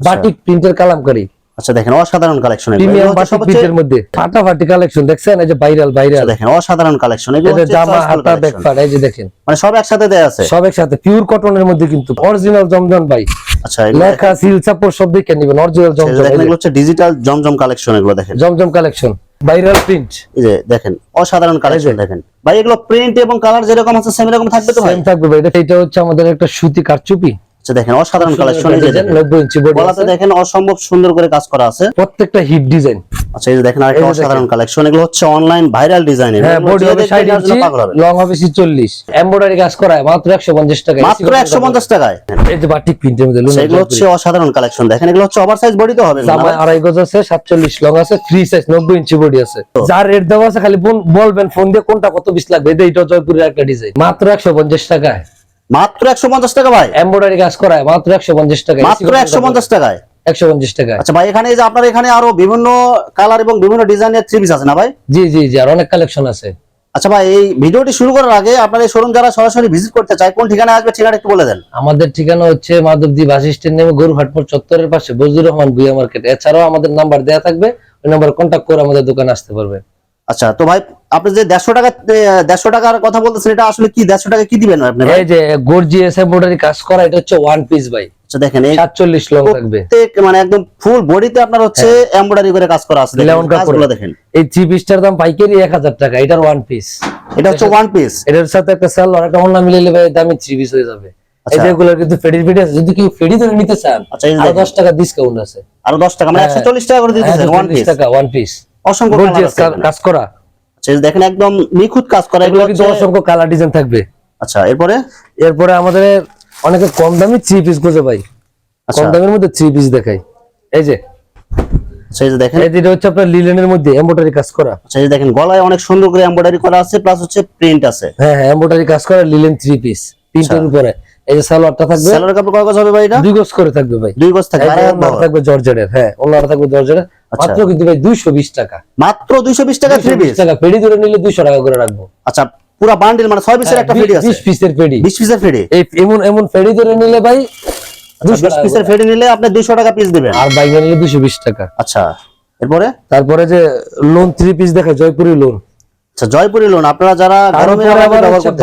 Batik প্রিন্টের কালামকারী। আচ্ছা দেখেন অসাধারণ কালেকশন প্রিমিয়াম বাটিক প্রিন্টের মধ্যে। ফাটাফাটি কালেকশন দেখছেন? এই যে ভাইরাল ভাইরাল দেখেন অসাধারণ কালেকশন এই যে জামা হাতা ব্যাক এই যে দেখেন। মানে সব একসাথে দেয়া আছে? সব একসাথে পিওর কটনের মধ্যে কিন্তু। অরিজিনাল জমজম ভাই। আচ্ছা লেখা সিল চাপড় সব দেখে নিবেন অরিজিনাল দেখেন, জমজম দেখেন এগুলো হচ্ছে ডিজিটাল জমজম কালেকশন এগুলো দেখেন। জমজম কালেকশন ভাইরাল প্রিন্ট এই যে দেখেন অসাধারণ কালেকশন দেখেন। ভাই এগুলো প্রিন্ট এবং কালার যেরকম আছে সেম এরকম থাকবে তো ভাই? সেম থাকবে ভাই এটা- হচ্ছে আমাদের একটা সুতি কারচুপি। আচ্ছা দেখেন অসাধারণ কালেকশন এই যে দেখেন। 90 ইঞ্চি বডি গলাতে দেখেন অসম্ভব সুন্দর করে কাজ করা আছে। প্রত্যেকটা হিট ডিজাইন আচ্ছা এই যে দেখেন আরেকটা অসাধারণ কালেকশন এগুলো হচ্ছে অনলাইন ভাইরাল ডিজাইন হ্যাঁ বডি হবে 60 ইঞ্চি লং হবে। 40 এমব্রয়ডারি কাজ করা হয় মাত্র 150 টাকা মাত্র 150 টাকায়। এই যে বাটিক প্রিন্টের মধ্যে লুনা সেগুলো হচ্ছে অসাধারণ কালেকশন দেখেন এগুলো হচ্ছে ওভারসাইজ বডি তো হবে জামা আড়াই গজ আছে 47 লং আছে ফ্রি সাইজ 90 ইঞ্চি বডি আছে। যার রেট দেওয়া আছে খালি বলবেন ফোন দিয়ে কোনটা কত পিস লাগবে? এই যে এটা জয়পুরের একটা ডিজাইন মাত্র 150 টাকায়। মাত্র 150 টাকা ভাই। এমব্রয়ডারি কাজ করা হয় মাত্র 150 টাকা মাত্র 150 টাকায়। 150 টাকায়। আচ্ছা ভাই এখানে যে আপনার এখানে আরও বিভিন্ন কালার এবং বিভিন্ন ডিজাইনের থ্রি পিস আছে না ভাই? জি জি জি আর অনেক কালেকশন আছে। আচ্ছা ভাই এই ভিডিওটি শুরু করার আগে আপনার এই শোরুম যারা সরাসরি ভিজিট করতে চায় কোন ঠিকানায় আসবে ঠিকানা একটু বলে দেন। আমাদের ঠিকানা হচ্ছে মাধবদী বাস স্ট্যান্ড নেমে গরুহাটপুর চত্বরের পাশে বজলুর রহমান ভুইয়া মার্কেট। এছাড়াও আমাদের নাম্বার দেওয়া থাকবে ওই নাম্বার কন্ট্যাক্ট করে আমাদের দোকানে আসতে পারবে। আচ্ছা তো ভাই আপনি যে দেড়শো টাকা দেড়শো টাকার কথা বলতেছেন এটা আসলে কি? দেড়শো টাকা কি দিবেন আপনি ভাই? এই যে গর্জিয়াস এমব্রয়ডারি কাজ করা এটা হচ্ছে ওয়ান পিস ভাই। আচ্ছা দেখেন এই 47 লং থাকবে। মানে একদম ফুল বডিতে আপনার হচ্ছে এমব্রয়ডারি করে কাজ করা আছে দেখেন, কাজগুলো দেখেন। এই থ্রি পিসটার দাম পাইকারি 1000 টাকা এটার ওয়ান পিস এটা হচ্ছে ওয়ান পিস এটার সাথে একটা সালোয়ার একটা অন্য মিলে নেবে দামি থ্রি পিস হয়ে যাবে। আচ্ছা। যেগুলো কিন্তু ফেডি ফেডি আছে যদি কেউ ফেডি ধরে নিতে চান আচ্ছা, এই যে আরও দেখেন। 10 টাকা ডিসকাউন্ট আছে। আরও দশ টাকা মানে হ্যাঁ। একশো চল্লিশ টাকা করে দিতেছেন ওয়ান পিস টাকা ওয়ান পিস অসংখ্য কাজ করা। আচ্ছা দেখেন একদম নিখুঁত কাজ করা এগুলো কিন্তু অসংখ্য কালার ডিজাইন থাকবে। আচ্ছা এরপরে? এরপরে আমাদের অনেকে কম দামি থ্রি পিস খুঁজে পাই। আচ্ছা। কম দামের মধ্যে থ্রি পিস দেখাই। এই যে। আচ্ছা এই যে দেখেন এই যেটা হচ্ছে আপনার লিলেনের মধ্যে এমব্রয়ডারি কাজ করা। আচ্ছা এই যে দেখেন গলায় অনেক সুন্দর করে এমব্রয়ডারি করা আছে প্লাস হচ্ছে প্রিন্ট আছে। হ্যাঁ হ্যাঁ এমব্রয়ডারি কাজ করা লিলেন থ্রি পিস উপরে। এই যে সালোয়ারটা থাকবে সেলোর কাপড় কয় গজ হবে ভাই এটা? দুই গজ করে থাকবে ভাই। দুই গজ থাকবে আর। থাকবে জর্জেটের হ্যাঁ ওনার থাকবে জর্জেটের। আচ্ছা। মাত্র কিন্তু ভাই দুইশো বিশ টাকা। মাত্র দুইশো বিশ টাকা থ্রি পিস টাকা পেডি ধরে নিলে দুইশো টাকা করে রাখব। আচ্ছা পুরো বান্ডিল মানে ছয় পিসের একটা ফেডি আছে? বিশ পিসের পেডি। বিশ পিসের ফেডি এই এমন এমন পেডি ধরে নিলে ভাই দুইশো বিশ টাকা পিসের করে। ফেডি নিলে আপনি দুইশো টাকা পিস দিবেন। আর বাইকে নিলে দুইশো বিশ টাকা। আচ্ছা এরপরে? তারপরে যে লোন থ্রি পিস দেখে জয়পুরি লোন আচ্ছা জয়পুরি লোন আপনারা যারা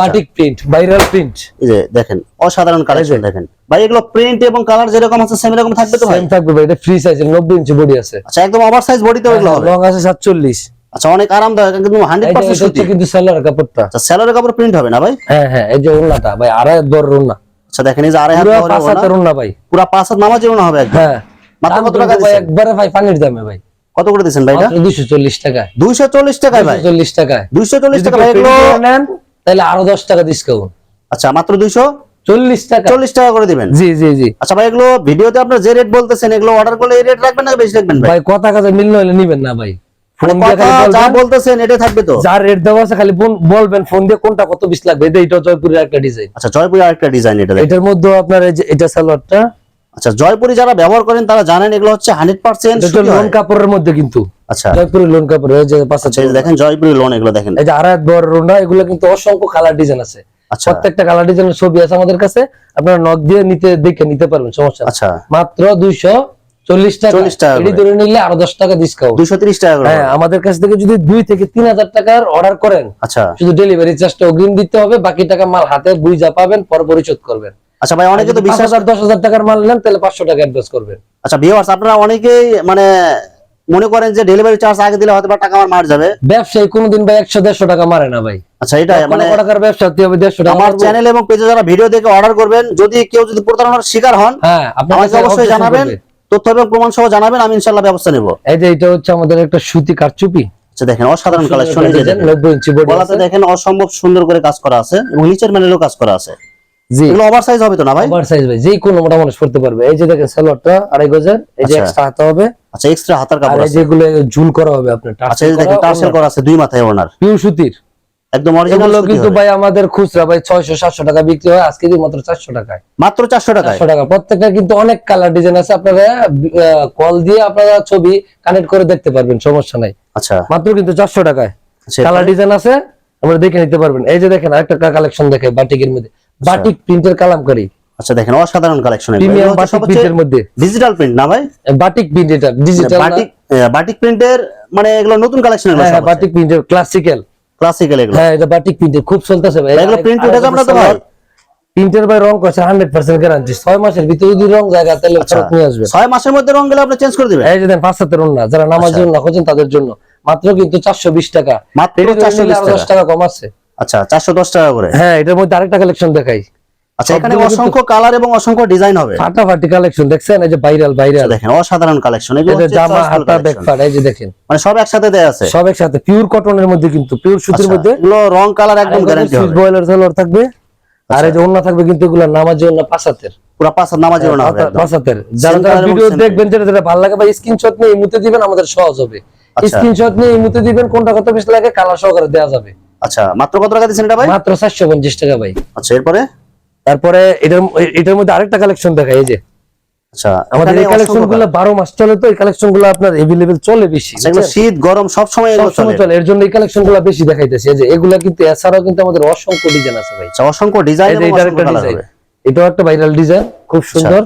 বাটিক প্রিন্ট ভাইরাল প্রিন্ট এই যে দেখেন অসাধারণ কালেকশন দেখেন। ভাই এগুলো প্রিন্ট এবং কালার যেরকম আছে সেম এরকম থাকবে তো ভাই? সেম থাকবে ভাই এটা ফ্রি সাইজের নব্বই ইঞ্চি বডি আছে। আচ্ছা একদম ওভার সাইজ বডিতে ওগুলো হবে। লং আছে সাতচল্লিশ। আচ্ছা অনেক আরামদায়ক একদম হান্ড্রেড এটা পার্সেন্ট এটা সুতি। কিন্তু সেলার কাপড়টা। আচ্ছা স্যালোরের কাপড় প্রিন্ট হবে না ভাই? হ্যাঁ হ্যাঁ এই যে ওন্নাটা ভাই আড়াই দর ওন্না আচ্ছা দেখেন এই যে আড়াই হাত পুরো পাঁচ ওন্না ভাই। পুরা পাঁচ হাত নামাজের ওড়না হবে একদম। হ্যাঁ মাত্র কত টাকা ভাই? একবারে ভাই পানির দামে ভাই। কত করে দিচ্ছেন ভাই দুইশো চল্লিশ টাকায়। দুইশো চল্লিশ টাকায় ভাই? চল্লিশ টাকায়। দুইশো চল্লিশ টাকা ভাই এগুলো নেন তাহলে আরও দশ টাকা ডিসকাউন্ট আচ্ছা মাত্র দুইশো চল্লিশ টাকা। চল্লিশ টাকা করে দিবেন? জি জি জি। আচ্ছা ভাই এগুলো ভিডিওতে আপনার যে রেট বলতেছেন এগুলো অর্ডার করলে এই রেট রাখবেন না বেশি রাখবেন ভাই? কথা কাজে মিল নইলে নিবেন না ভাই। ফোন মানে দিয়ে যা বলতেছেন এটা থাকবে তো? যার রেট দেওয়া আছে খালি বলবেন ফোন দিয়ে কোনটা কত লাগবে। এটা এটা জয়পুরের একটা ডিজাইন আচ্ছা ডিজাইন এটা এটার মধ্যে আপনার এই যে এটা সালোয়ারটা আচ্ছা জয়পুরি যারা ব্যবহার করেন তারা জানেন এগুলো হচ্ছে হান্ড্রেড পার্সেন্ট লোন কাপড়ের মধ্যে কিন্তু। আচ্ছা। জয়পুরের লোন কাপড় আচ্ছা দেখেন জয়পুরি লোন এগুলো দেখেন। এই যে আড়াই বড় রোনা এগুলো কিন্তু অসংখ্য কালার ডিজাইন আছে। আচ্ছা। প্রত্যেকটা কালার ডিজাইনের ছবি আছে আমাদের কাছে। আপনারা নক দিয়ে নিতে দেখে নিতে পারবেন সমস্যা আচ্ছা। মাত্র দুইশো চল্লিশ টাকা। এটি ধরে নিলে আরও দশ টাকা ডিসকাউন্ট দুইশো তিরিশ টাকা হ্যাঁ আমাদের কাছ থেকে যদি দুই থেকে তিন হাজার টাকার অর্ডার করেন আচ্ছা। শুধু ডেলিভারি চার্জটা অগ্রিম দিতে হবে বাকি টাকা মাল হাতে বুঝা পাবেন পর পরিশোধ করবেন। আচ্ছা ভাই অনেকে তো বিশ্বাস হাজার দশ হাজার টাকার মাল নেন তাহলে পাঁচশো টাকা অ্যাডভান্স করবেন। আচ্ছা ভিউয়ার্স আপনারা অনেকেই মানে মনে করেন যে ডেলিভারি চার্জ আগে দিলে হয়তো টাকা আমার মার যাবে। ব্যবসায়ী কোনোদিন ভাই একশো দেড়শো টাকা মারে না ভাই। আচ্ছা এটাই মানে টাকার ব্যবসা হতে হবে দেড়শো টাকা আমার চ্যানেল এবং পেজে যারা ভিডিও দেখে অর্ডার করবেন যদি কেউ যদি প্রতারণার শিকার হন হ্যাঁ আমাকে অবশ্যই জানাবেন তথ্য এবং প্রমাণ সহ জানাবেন আমি ইনশাল্লাহ ব্যবস্থা নেব। এই যে এটা হচ্ছে আমাদের একটা সুতি কারচুপি। আচ্ছা দেখেন অসাধারণ কালেকশন ইঞ্চি বডি দেখেন অসম্ভব সুন্দর করে কাজ করা আছে এবং নিচের ম্যানেলও কাজ করা আছে। জি। এগুলো ওভার হবে তো না ভাই? ওভার ভাই যে কোনো মোটা মানুষ পড়তে পারবে। এই যে দেখেন সালোয়ারটা আড়াই গজের এই যে আচ্ছা। এক্সট্রা হাতে হবে। আচ্ছা এক্সট্রা হাতার কাপড় আছে। যেগুলো ঝুল করা হবে আপনার আচ্ছা এই দেখেন টার্সেল করা আছে দুই মাথায় ওনার। পিওর সুতির। একদম অরিজিনাল কিন্তু ভাই আমাদের খুচরা ভাই টাকা বিক্রি হয় আজকে দিন মাত্র চারশো টাকায়। মাত্র টাকায়? টাকা। প্রত্যেকটা কিন্তু অনেক কালার ডিজাইন আছে আপনারা কল দিয়ে আপনারা ছবি কানেক্ট করে দেখতে পারবেন সমস্যা নাই। আচ্ছা। মাত্র কিন্তু চারশো টাকায়। কালার ডিজাইন আছে আমরা দেখে নিতে পারবেন। এই যে দেখেন আরেকটা কালেকশন দেখে বাটিকের মধ্যে। বাটিক প্রিন্টের কালামকারী। আচ্ছা দেখেন অসাধারণ কালেকশন প্রিমিয়াম বাটিক প্রিন্টের মধ্যে। ডিজিটাল প্রিন্ট না ভাই? বাটিক প্রিন্ট এটা ডিজিটাল বাটিক বাটিক প্রিন্টের মানে এগুলো নতুন কালেকশন এগুলো হ্যাঁ বাটিক প্রিন্টের ক্লাসিক্যাল ক্লাসিক্যাল এগুলো। হ্যাঁ এটা বাটিক প্রিন্টের খুব চলতেছে ভাই। এগুলো প্রিন্ট উঠে যাবে না তো ভাই প্রিন্টের ভাই রং করছে হান্ড্রেড পার্সেন্ট গ্যারান্টি ছয় মাসের ভিতরে যদি রং জায়গা তাহলে আচ্ছা। ফেরত নিয়ে আসবে। ছয় মাসের মধ্যে রং গেলে আপনি চেঞ্জ করে দিবেন? এই যে দেন পাঁচ রং না যারা নামাজ আচ্ছা। জন্য খোঁজেন তাদের জন্য। মাত্র কিন্তু চারশো বিশ টাকা। মাত্র এটা চারশো নিলে বিশ আরও দশ টাকা টাকা কম আছে। আচ্ছা চারশো দশ টাকা করে। হ্যাঁ এটার মধ্যে আরেকটা কালেকশন দেখাই। আচ্ছা এখানে অসংখ্য কালার এবং অসংখ্য ডিজাইন হবে। ফাটাফাটি কালেকশন দেখছেন? এই যে ভাইরাল ভাইরাল আচ্ছা, দেখেন অসাধারণ কালেকশন এগুলো এই যে হচ্ছে জামা হাতা। ব্যাকপার্ট এই যে দেখেন। মানে সব একসাথে দেয়া আছে। সব একসাথে পিওর কটনের মধ্যে কিন্তু পিওর সুতির আচ্ছা, মধ্যে। এগুলো রং কালার একদম গ্যারান্টি হবে। বয়লার সালোয়ার থাকবে। আর এই যে অন্য থাকবে কিন্তু এগুলো নামাজি অন্য পাঁচাতের পুরো পাঁচ হাত নামাজি না হবে একদম। পাঁচাতের যারা ভিডিও দেখবেন যেটা যেটা ভালো লাগে বা স্ক্রিনশট নিয়ে ইমুতে দিবেন আমাদের সহজ হবে। আচ্ছা। স্ক্রিনশট নিয়ে ইমুতে দিবেন কোনটা কত বেশি লাগে কালার সহকারে দেওয়া যাবে। আচ্ছা মাত্র কত টাকা দিচ্ছেন এটা ভাই? মাত্র চারশো পঞ্চাশ টাকা ভাই। আচ্ছা এরপরে? তারপরে এটার এটার মধ্যে আরেকটা কালেকশন দেখাই এই যে। আচ্ছা আমাদের এই কালেকশন অসংখ্যগুলো মাস চলে তো এই কালেকশনগুলো আপনার এভেলেবেল চলে বেশি আচ্ছা, শীত গরম সব সময় এগুলো চলে। এর জন্য এই কালেকশনগুলো বেশি দেখাইতেছি এই যে এগুলা কিন্তু এছাড়াও কিন্তু আমাদের অসংখ্য ডিজাইন আছে ভাই। আচ্ছা অসংখ্য ডিজাইন এটাও একটা ভাইরাল ডিজাইন খুব সুন্দর।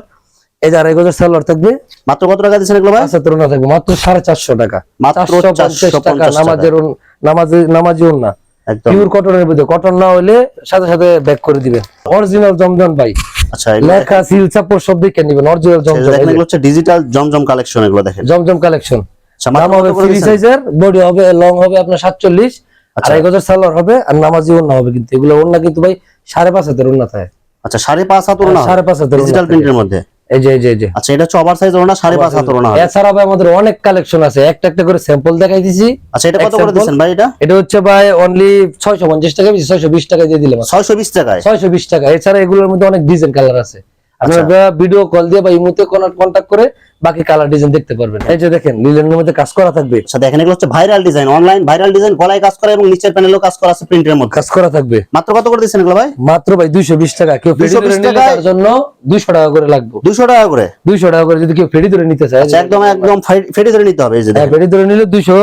এই যে আড়াই গজের থাকবে। মাত্র কত টাকা দিচ্ছেন এগুলো ভাই? ওড়না থাকবে মাত্র সাড়ে চারশো টাকা। মাত্র চারশো পঞ্চাশ 450 টাকা। নামাজের ওড়না- নামাজে নামাজি ওড়না একদম পিওর কটনের মধ্যে। কটন না হলে সাথে সাথে ব্যাক করে দিবেন। অরিজিনাল জমজম ভাই। আচ্ছা লেখা সিল চাপড় সব দেখে নিবেন। Original Zamzam. এগুলো হচ্ছে ডিজিটাল জমজম কালেকশন এগুলো দেখেন। জমজম কালেকশন আচ্ছা দাম হবে ফ্রি সাইজের বডি হবে লং হবে আপনার সাতচল্লিশ। আচ্ছা। আড়াই গজের সালোয়ার হবে আর নামাজি হবে কিন্তু। এগুলো কিন্তু ভাই সাড়ে পাঁচ হাতের থাকে। আচ্ছা সাড়ে পাঁচ হাত সাড়ে পাঁচ হাতের ডিজিটাল প্রিন্টের মধ্যে? এই যে এই যে আচ্ছা এটা হচ্ছে ওভার সাইজ ওড়না সাড়ে পাঁচ হাত ওড়না হবে। এছাড়া ভাই আমাদের অনেক কালেকশন আছে। একটা একটা করে স্যাম্পল দেখাই দিছি। আচ্ছা এটা কত করে Example? ভাই এটা? এটা হচ্ছে ভাই অনলি ছয়শো পঞ্চাশ টাকা বেশি ছয়শো বিশ টাকা দিয়ে দিলাম। ছয়শো বিশ টাকায়? ছয়শো বিশ টাকা। এছাড়া এগুলোর মধ্যে অনেক ডিজাইন কালার আছে। আপনারা ভিডিও কল দিয়ে বা ইমুতে কন্ট্যাক্ট করে বাকি কালার ডিজাইন দেখতে পারবেন। এই যে দেখেন লিলেনের মধ্যে কাজ করা থাকবে। আচ্ছা দেখেন এগুলো হচ্ছে viral design online viral design গলায় কাজ করা এবং নিচের প্যানেলও কাজ করা আছে প্রিন্টের মধ্যে। কাজ করা থাকবে। মাত্র কত করে দিচ্ছেন এগুলো ভাই? মাত্র ভাই দুইশো বিশ টাকা। কেউ ফেরি 220 নিলে তার জন্য দুইশো টাকা করে লাগবে। দুশো টাকা করে? দুইশো টাকা করে যদি কেউ ফেরি ধরে নিতে চায়। আচ্ছা একদম একদম ফেটে ধরে নিতে হবে এই যে হ্যাঁ দেখেন। ফেরি ধরে নিলে দুইশো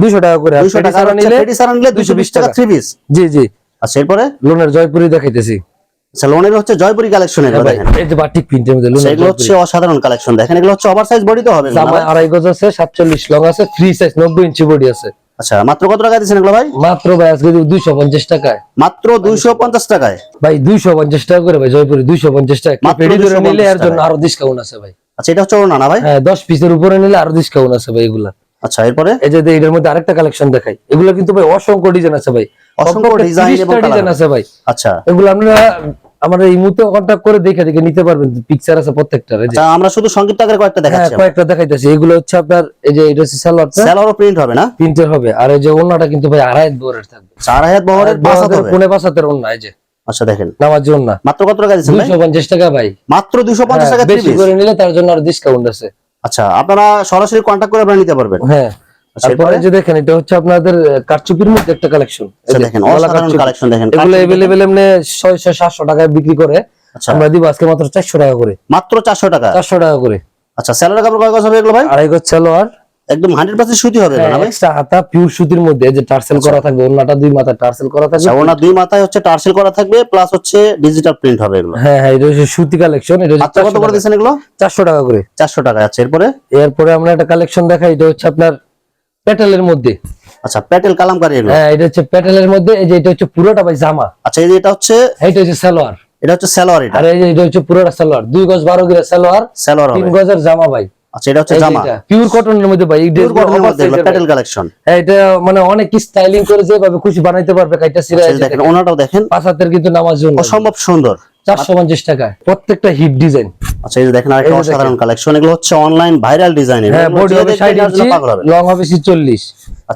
দুইশো টাকা করে। আর দুশো ফেরি টাকা নিলে ফেটে সারা নিলে দুশো বিশ টাকা থ্রি পিস জি জি। আচ্ছা এরপরে? লোনের জয়পুরি দেখাইতেছি। আচ্ছা লোনের হচ্ছে জয়পুরি কালেকশন এগুলো ভাই এই যে বাটিক প্রিন্টের মধ্যে আচ্ছা, এগুলো হচ্ছে অসাধারণ কালেকশন দেখেন এগুলো হচ্ছে ওভার সাইজ বডি তো হবে জামা আড়াই গজ আছে সাতচল্লিশ লং আছে ফ্রি সাইজ নব্বই ইঞ্চি বডি আছে। আচ্ছা মাত্র কত টাকা দিচ্ছেন এগুলো ভাই? মাত্র ভাই আজকে দুইশো পঞ্চাশ টাকায়। মাত্র দুইশো পঞ্চাশ টাকায়? ভাই দুইশো পঞ্চাশ টাকা করে ভাই জয়পুরি দুইশো পঞ্চাশ টাকা। মাত্র পেডি ধরে নিলে এর জন্য আরও ডিসকাউন্ট আছে ভাই। আচ্ছা এটা হচ্ছে না ভাই? হ্যাঁ দশ পিসের উপরে নিলে আরও ডিসকাউন্ট আছে ভাই এগুলা। আচ্ছা এরপরে? এই যে এটার মধ্যে আরেকটা কালেকশন দেখাই। এগুলো কিন্তু ভাই অসংখ্য ডিজাইন আছে ভাই। অসংখ্য design এবং ডিজাইন আছে ভাই। আচ্ছা। এগুলো আপনারা আমাদের এই মুহূর্তে কন্ট্যাক্ট করে দেখে দেখে নিতে পারবেন পিকচার আছে প্রত্যেকটার আচ্ছা আমরা শুধু সংক্ষিপ্ত আকারে কয়েকটা হ্যাঁ দেখাচ্ছি। কয়েকটা দেখাইতেছি। এগুলো হচ্ছে আপনার এই যে এটা হচ্ছে সালোয়ারটা স্যালোয়ারও প্রিন্ট হবে না? প্রিন্টের হবে। আর এই যে ওন্নাটা কিন্তু ভাই আড়াই বরের থাকবে। চার হাজার বহরের পাঁচ হাত হবে? ওন্না এই যে। আচ্ছা দেখেন। ওন্না মাত্র কত টাকা দিচ্ছেন ভাই? টাকা মাত্র দুশো পঞ্চাশ হ্যাঁ, টাকা বেশি করে নিলে তার জন্য আর ডিসকাউন্ট আছে। আচ্ছা আপনারা সরাসরি কন্ট্যাক্ট করে আপনারা নিতে পারবেন। হ্যাঁ। তারপরে যে দেখেন এটা হচ্ছে আপনাদের কারচুপির মধ্যে একটা কালেকশন আচ্ছা দেখেন অসাধারণ কালেকশন দেখেন। এগুলো এভেলেবেল এমনি ছয়শো সাতশো টাকায় বিক্রি করে আচ্ছা। আমরা দিব আজকে মাত্র চারশো টাকা করে। মাত্র চারশো টাকা? চারশো টাকা করে। আচ্ছা কাপড় কয় গজ হবে এগুলো ভাই? আড়াই গজ সালোয়ার। একদম হান্ড্রেড পার্সেন্ট সুতি হবে না ভাই? এক্সট্রা হাতা পিওর সুতির মধ্যে যে টার্সেল করা থাকবে ওন্নাটা দুই মাথা টার্সেল করা থাকবে। আচ্ছা ওনার দুই মাথায় হচ্ছে টার্সেল করা থাকবে প্লাস হচ্ছে ডিজিটাল প্রিন্ট হবে এগুলো। হ্যাঁ হ্যাঁ এটা হচ্ছে সুতি কালেকশন এটা কত করে এগুলো? চারশো টাকা করে। চারশো টাকা। আচ্ছা এরপরে? এরপরে আমরা একটা কালেকশন দেখাই এটা হচ্ছে আপনার প্যাটেলের মধ্যে। আচ্ছা প্যাটেল কালামকারি এগুলো? হ্যাঁ এটা হচ্ছে প্যাটেলের মধ্যে এই যে এটা হচ্ছে পুরোটা ভাই জামা। আচ্ছা এই যে এটা হচ্ছে? এইটা হচ্ছে সালোয়ার। এটা হচ্ছে সালোয়ার এটা? আর এই যে এটা হচ্ছে পুরোটা সালোয়ার। দুই গজ বারো গিরা সালোয়ার সালোয়ার তিন গজের জামা ভাই। আচ্ছা এটা হচ্ছে জামা। পিওর কটনের মধ্যে ভাই এই পিওর কটনের মধ্যে প্যাটেল কালেকশন হ্যাঁ, এটা মানে অনেক স্টাইলিং করে যেভাবে খুশি বানাইতে পারবে কাইটা সিরা দেখেন ওনাটাও দেখেন। পাঁচ হাতের কিন্তু নামাজ জন্য। অসম্ভব সুন্দর। চারশো পঞ্চাশ টাকায়। প্রত্যেকটা হিট ডিজাইন আচ্ছা এই যে দেখেন আরেকটা অসাধারণ কালেকশন এগুলো হচ্ছে অনলাইন ভাইরাল ডিজাইন হ্যাঁ বডি হবে ষাট ইঞ্চি লং হবে চল্লিশ।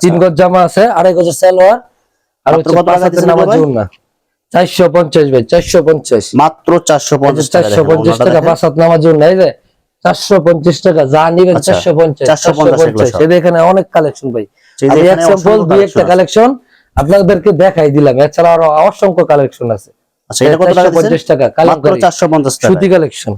তিন গজ জামা আছে আড়াই গজের সালোয়ার আর হচ্ছে কত দিচ্ছেন নামাজ চারশো পঞ্চাশ ভাই চারশো পঞ্চাশ। মাত্র চারশো পঞ্চাশ টাকা চারশো পঞ্চাশ টাকা পাঁচ হাত নামাজ জন্য এই যে চারশো পঞ্চাশ টাকা যা নিবেন আচ্ছা, চারশো পঞ্চাশ 450 চারশো এগুলো পঞ্চাশ। এদের এখানে অনেক কালেকশন ভাই। এই আমি এখানে দুই একটা কালেকশন আপনাদেরকে দেখাই দিলাম। এছাড়া আরও অসংখ্য কালেকশন আছে। আচ্ছা এটা কত টাকা পঞ্চাশ দিচ্ছেন টাকা মাত্র কালামকারী চারশো পঞ্চাশ টাকা। সুতি কালেকশন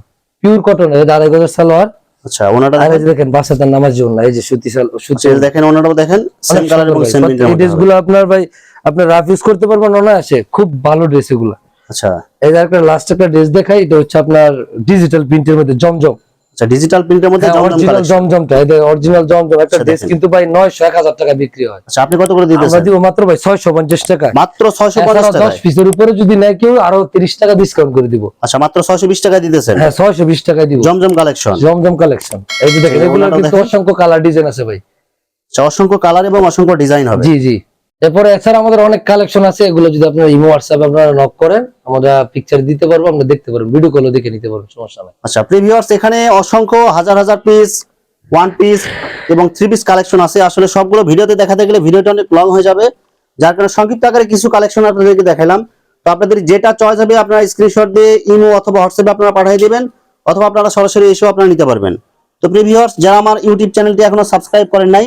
পিওর কটন এর আড়াই গজের সালোয়ার। আচ্ছা ওনাটা এই দেখেন। পাঁচ হাতের নামাজ জন্য এই যে সুতি সাল সুতি দেখেন ওনাটাও দেখেন সেম কালার এবং সেম প্রিন্ট এই ড্রেসগুলো ড্রেসগুলো আপনার ভাই আপনার রাফ ইউজ করতে পারবেন অনায়াসে। খুব ভালো ড্রেস এগুলো। আচ্ছা। এই যে একটা লাস্ট একটা ড্রেস দেখাই এটা হচ্ছে আপনার ডিজিটাল প্রিন্টের মধ্যে জমজম। আচ্ছা ডিজিটাল প্রিন্টের মধ্যে অরিজিনাল জমজমটা এই অরিজিনাল জমজম একটা আচ্ছা, ড্রেস কিন্তু ভাই নয়শো এক হাজার টাকা বিক্রি হয়। আচ্ছা আপনি কত করে আমরা দিতেছেন দিব মাত্র ভাই ছয়শো পঞ্চাশ টাকা মাত্র ছয়শো পঞ্চাশ এছাড়া দশ টাকা পিসের উপরে যদি নেয় কেউ আরও তিরিশ টাকা ডিসকাউন্ট করে দিব। আচ্ছা মাত্র ছয়শো বিশ টাকা দিতেছেন? হ্যাঁ ছয়শো বিশ টাকায় দিব। জমজম কালেকশন জমজম কালেকশন এই যে দেখেন এগুলো কিন্তু অসংখ্য কালার ডিজাইন আছে ভাই। আচ্ছা, অসংখ্য কালার এবং অসংখ্য ডিজাইন হবে। জি জি। এরপরে এছাড়া আমাদের অনেক কালেকশন আছে, এগুলো যদি আপনার ইমো হোয়াটসঅ্যাপে আপনারা নক করেন, আমরা পিকচার দিতে পারব, আমরা দেখতে পারব ভিডিও কলও দেখে নিতে পারব, সমস্যা নাই। আচ্ছা প্রিভিউয়ার্স এখানে অসংখ্য হাজার হাজার পিস ওয়ান পিস এবং থ্রি পিস কালেকশন আছে। আসলে সবগুলো ভিডিওতে দেখাতে গেলে ভিডিওটা অনেক লং হয়ে যাবে। যার কারণে সংক্ষিপ্ত আকারে কিছু কালেকশন আপনাদেরকে দেখালাম তো আপনাদের যেটা চয়েস হবে, আপনারা স্ক্রিনশট দিয়ে ইমো অথবা হোয়াটসঅ্যাপে আপনারা পাঠিয়ে দিবেন, অথবা আপনারা সরাসরি এসেও আপনারা নিতে পারবেন। তো প্রিভিউয়ার্স যারা আমার ইউটিউব চ্যানেলটি এখনও সাবস্ক্রাইব করেন নাই